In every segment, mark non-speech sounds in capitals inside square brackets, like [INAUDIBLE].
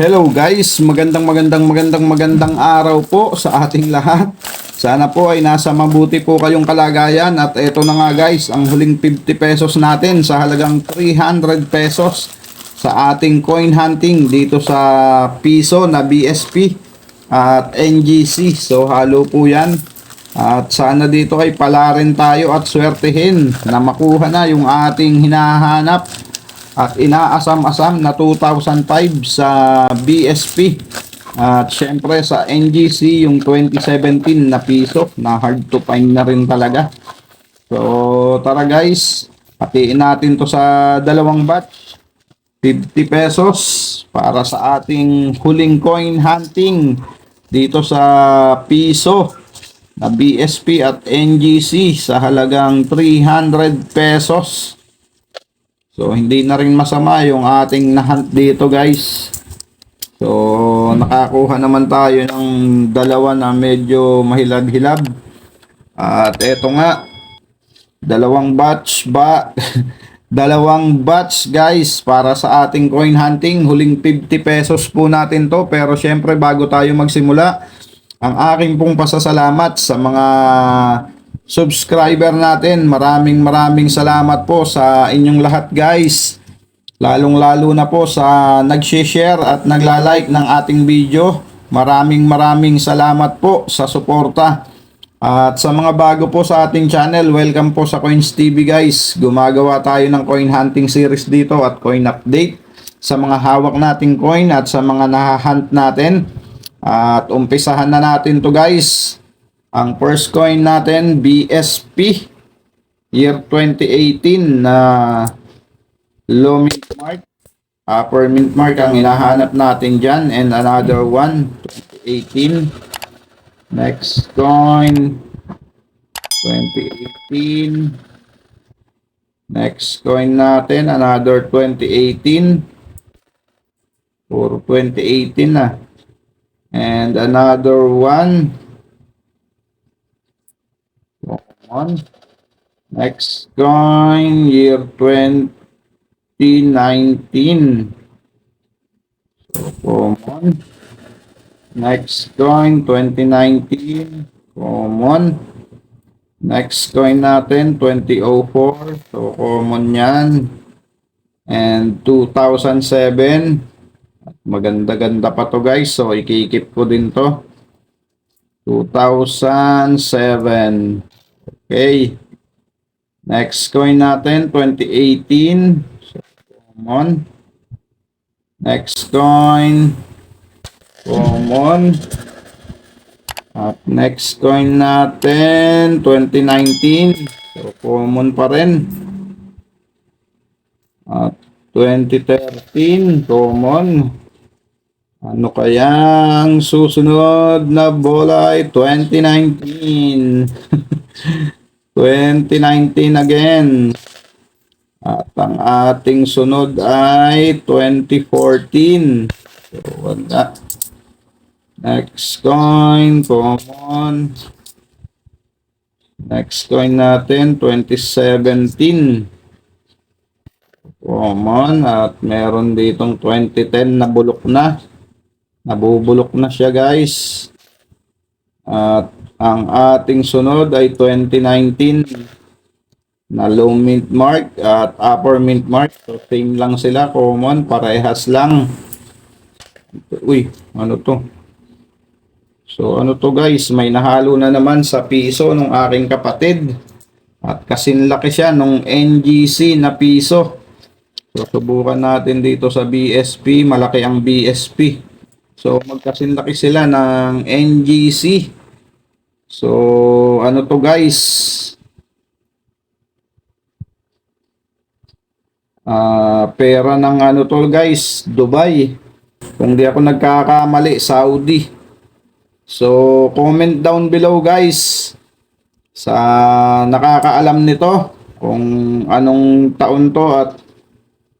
Hello guys, magandang magandang magandang magandang araw po sa ating lahat. Sana po ay nasa mabuti po kayong kalagayan at eto na nga guys, ang huling 50 pesos natin sa halagang 300 pesos sa ating coin hunting dito sa piso na BSP at NGC. So halo po yan. At sana dito ay pala rin tayo at swertehin na makuha na yung ating hinahanap at inaasam-asam na 2005 sa BSP at syempre sa NGC yung 2017 na piso na hard to find na rin talaga. So tara guys hatiin natin to sa dalawang batch. 50 pesos para sa ating huling coin hunting dito sa piso na BSP at NGC sa halagang 300 pesos So, hindi na rin masama yung ating nahunt dito, guys. So, nakakuha naman tayo ng dalawa na medyo mahilab-hilab. At eto nga, dalawang batch ba [LAUGHS] dalawang batch guys para sa ating coin hunting huling 50 pesos po natin to pero syempre bago tayo magsimula ang aking pong pasasalamat sa mga subscriber natin. Maraming maraming salamat po sa inyong lahat guys. Lalong lalo na po sa nag-share at nagla-like ng ating video. Maraming maraming salamat po sa suporta. At sa mga bago po sa ating channel, welcome po sa Coins TV guys. Gumagawa tayo ng coin hunting series dito at coin update sa mga hawak nating coin at sa mga nahahunt natin. At umpisahan na natin to guys. Ang first coin natin, BSP, year 2018 na low mint mark. Upper mint mark ang hinahanap natin dyan. And another one, 2018. Next coin, 2018. Next coin natin, another 2018. Puro 2018 na. And another one, on. Next coin, year 2019. So, common. Next coin, 2019. Common. Next coin natin, 2004. So, common yan. And 2007. At Maganda-ganda pa to guys. So, ikikip ko din to. 2007. Okay. Next coin natin, 2018. So, common. Next coin, common. At next coin natin, 2019. So, common pa rin. At 2013, common. Ano kayang susunod na bola ay 2019? [LAUGHS] 2019 again. At ang ating sunod ay 2014. So, wala. Next coin, common. Next coin natin, 2017. Common. At meron ditong 2010 na bulok na. Nabubulok na siya guys. At ang ating sunod ay 2019 na low mint mark at upper mint mark. So same lang sila, common, parehas lang. Uy, ano to? So ano to guys, may nahalo na naman sa piso ng aking kapatid. At kasin laki siya nung NGC na piso. So subukan natin dito sa BSP, malaki ang BSP. So magkasin laki sila ng NGC. So, ano to guys? Ah, pera ng ano to guys, Dubai. Kung di ako nagkakamali, Saudi. So, comment down below guys sa nakakaalam nito kung anong taon to at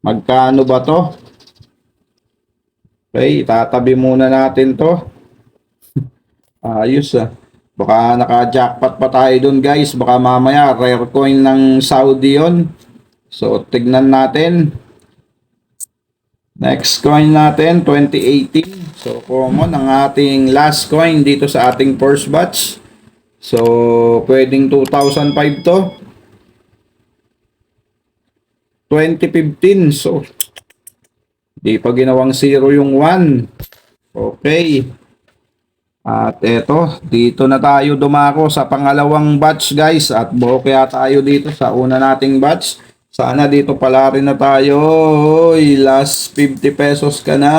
magkano ba to. Okay, tatabi muna natin to. [LAUGHS] Ayos ah. Baka naka-jackpot pa tayo dun guys. Baka mamaya rare coin ng Saudi yon. So tignan natin. Next coin natin, 2018. So, common ang ating last coin dito sa ating first batch. So, pwedeng 2005 to. 2015. So, di pa ginawang 0 yung 1. Okay. At eto, dito na tayo dumako sa pangalawang batch guys. At buo kaya tayo dito sa una nating batch. Sana dito pala rin na tayo. Oy, last 50 pesos ka na.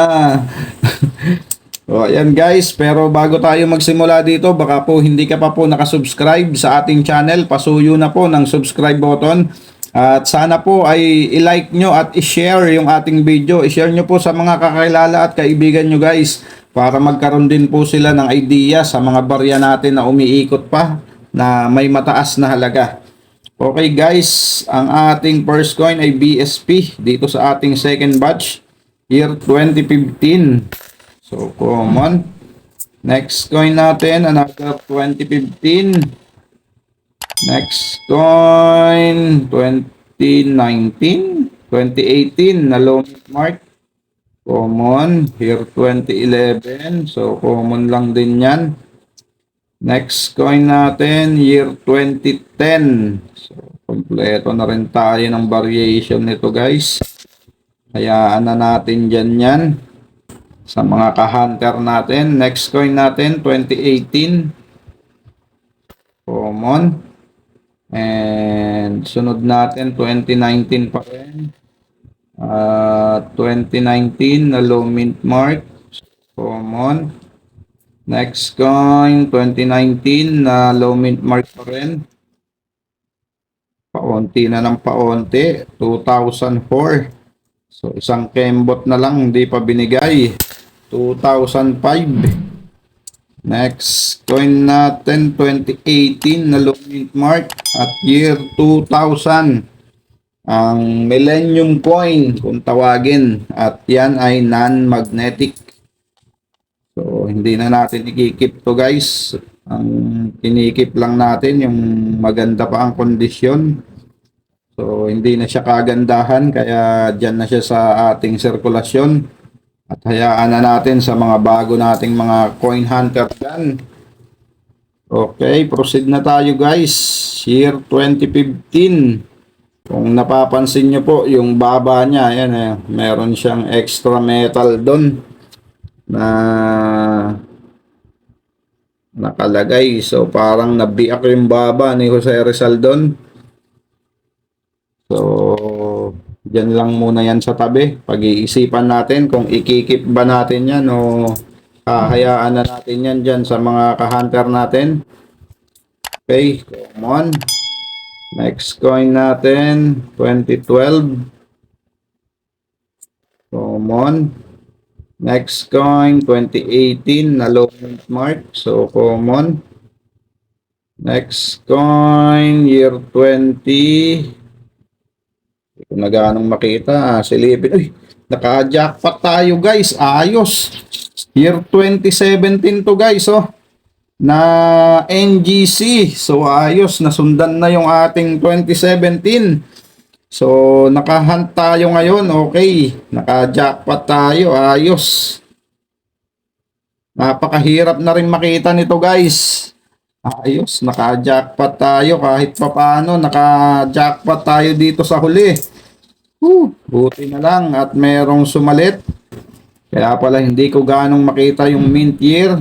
[LAUGHS] o ayan guys, pero bago tayo magsimula dito, baka po hindi ka pa po nakasubscribe sa ating channel. Pasuyo na po ng subscribe button. At sana po ay i-like nyo at i-share yung ating video. I-share nyo po sa mga kakilala at kaibigan nyo guys para magkaroon din po sila ng idea sa mga barya natin na umiikot pa na may mataas na halaga. Okay guys, ang ating first coin ay BSP dito sa ating second batch year 2015. So common. Next coin natin another 2015. Next coin 2019, 2018 na low mark. Common year 2011. So common lang din 'yan. Next coin natin, year 2010. So, kompleto na rin tayo ng variation nito guys. Hayaan na natin dyan yan. Sa mga ka-hunter natin. Next coin natin, 2018. Common. And sunod natin, 2019 pa rin. Uh, 2019 na low mint mark. Common. Next coin, 2019 na low mint mark pa rin. Paunti na ng paunti. 2004. So, isang kembot na lang, hindi pa binigay. 2005. Next coin natin, 2018 na low mint mark at year 2000. Ang Millennium Coin, kung tawagin. At yan ay non-magnetic. So, hindi na natin ikikip to guys. Ang kinikip lang natin yung maganda pa ang kondisyon. So, hindi na siya kagandahan kaya dyan na siya sa ating sirkulasyon. At hayaan na natin sa mga bago nating mga coin hunter dyan. Okay, proceed na tayo guys. Year 2015. Kung napapansin nyo po, yung baba niya, ayan eh, meron siyang extra metal doon na nakalagay. So, parang nabiak yung baba ni Jose Rizal doon. So, dyan lang muna yan sa tabi. Pag-iisipan natin kung ikikip ba natin yan o hahayaan na natin yan dyan sa mga ka-hunter natin. Okay, come on. Next coin natin, 2012. Come on. Next coin, 2018 na low mark. So, common. Next coin, year 20. Hindi ko na ganong makita. Ah, silipin. Uy, naka-jackpot tayo guys. Ayos. Year 2017 to guys. Oh. Na NGC. So, ayos. Nasundan na yung ating 2017. So, nakahunt tayo ngayon. Okay. Naka-jackpot tayo. Ayos. Napakahirap na rin makita nito guys. Ayos. Naka-jackpot tayo. Kahit pa paano, naka-jackpot tayo dito sa huli. Whew, buti na lang at merong sumalit. Kaya pala hindi ko ganong makita yung mint year.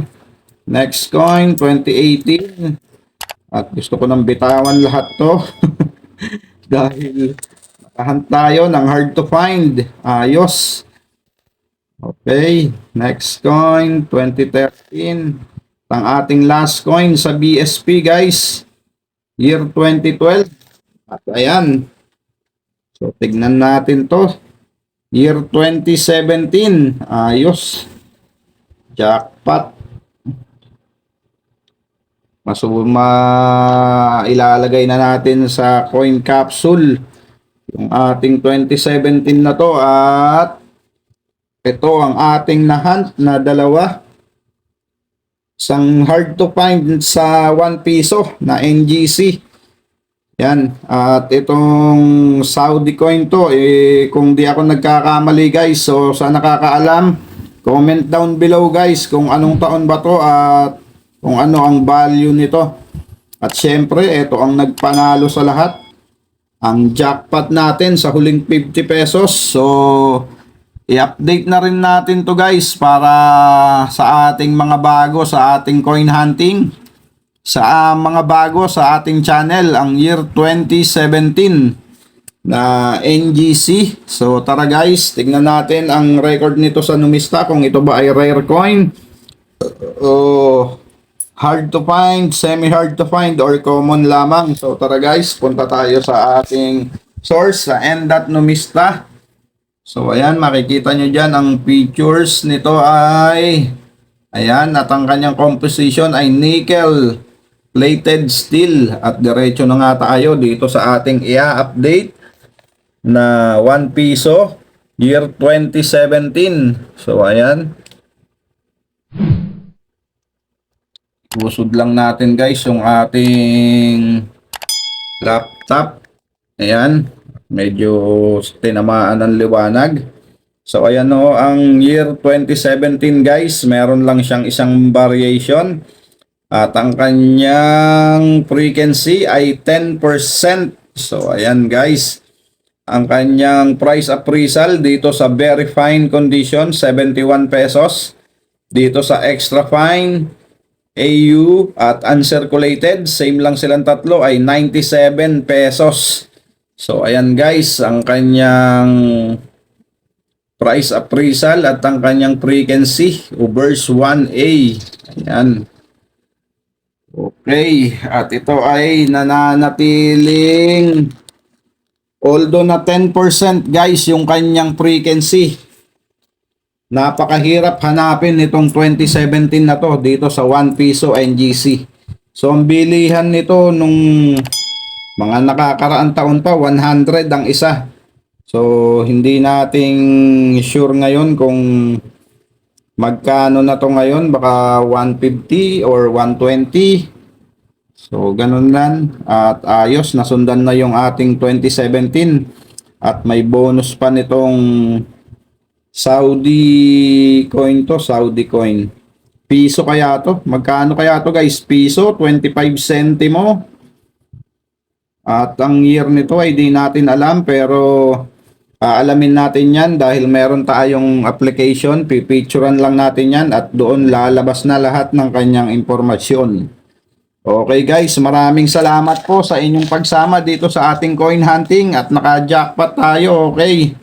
Next coin, 2018. At gusto ko nang bitawan lahat to. [LAUGHS] Dahil Nakahunt tayo ng hard to find. Ayos. Okay. Next coin, 2013. Ang ating last coin sa BSP, guys. Year 2012. At ayan. So, tignan natin to. Year 2017. Ayos. Jackpot. Masuma ilalagay na natin sa coin capsule yung ating 2017 na to. At ito ang ating nahunt na dalawa. Isang hard to find sa 1 piso na NGC Yan. At itong Saudi coin to, eh, kung di ako nagkakamali guys, so sa nakakaalam, comment down below guys kung anong taon ba to at kung ano ang value nito. At syempre, ito ang nagpanalo sa lahat. Ang jackpot natin sa huling 50 pesos. So, i-update na rin natin to guys para sa ating mga bago sa ating coin hunting sa ah, mga bago sa ating channel ang year 2017 na NGC. So tara guys, tignan natin ang record nito sa Numista kung ito ba ay rare coin o hard to find, semi hard to find or common lamang. So tara guys, punta tayo sa ating source sa n.numista. So ayan, makikita nyo dyan ang features nito ay ayan, at ang kanyang composition ay nickel plated steel at diretso na nga tayo dito sa ating i-update na 1 piso year 2017 so ayan busod lang natin guys yung ating laptop ayan medyo tinamaan ng liwanag so ayan o ang year 2017 guys meron lang siyang isang variation at ang kanyang frequency ay 10%. So, ayan guys. Ang kanyang price appraisal dito sa very fine condition, 71 pesos. Dito sa extra fine, AU at uncirculated, same lang silang tatlo, ay 97 pesos. So, ayan guys, ang kanyang price appraisal at ang kanyang frequency, Ubers 1A. Ayan. Okay, at ito ay nananatiling although na 10% guys yung kanyang frequency. Napakahirap hanapin itong 2017 na to dito sa 1 piso NGC. So ang bilihan nito nung mga nakakaraang taon pa 100 ang isa. So hindi nating sure ngayon kung Magkano na to ngayon? Baka 150 or 120. So, ganun lang. At ayos, nasundan na yung ating 2017. At may bonus pa nitong Saudi coin to, Saudi coin. Piso kaya to? Magkano kaya to guys? Piso, 25 centimo. At ang year nito ay di natin alam pero Aalamin natin yan dahil meron tayong application, pipicturean lang natin yan at doon lalabas na lahat ng kanyang impormasyon. Okay guys, maraming salamat po sa inyong pagsama dito sa ating coin hunting at naka-jackpot tayo, okay?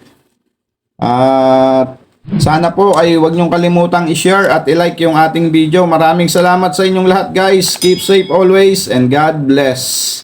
At sana po ay huwag niyong kalimutang i-share at i-like yung ating video. Maraming salamat sa inyong lahat guys. Keep safe always and God bless.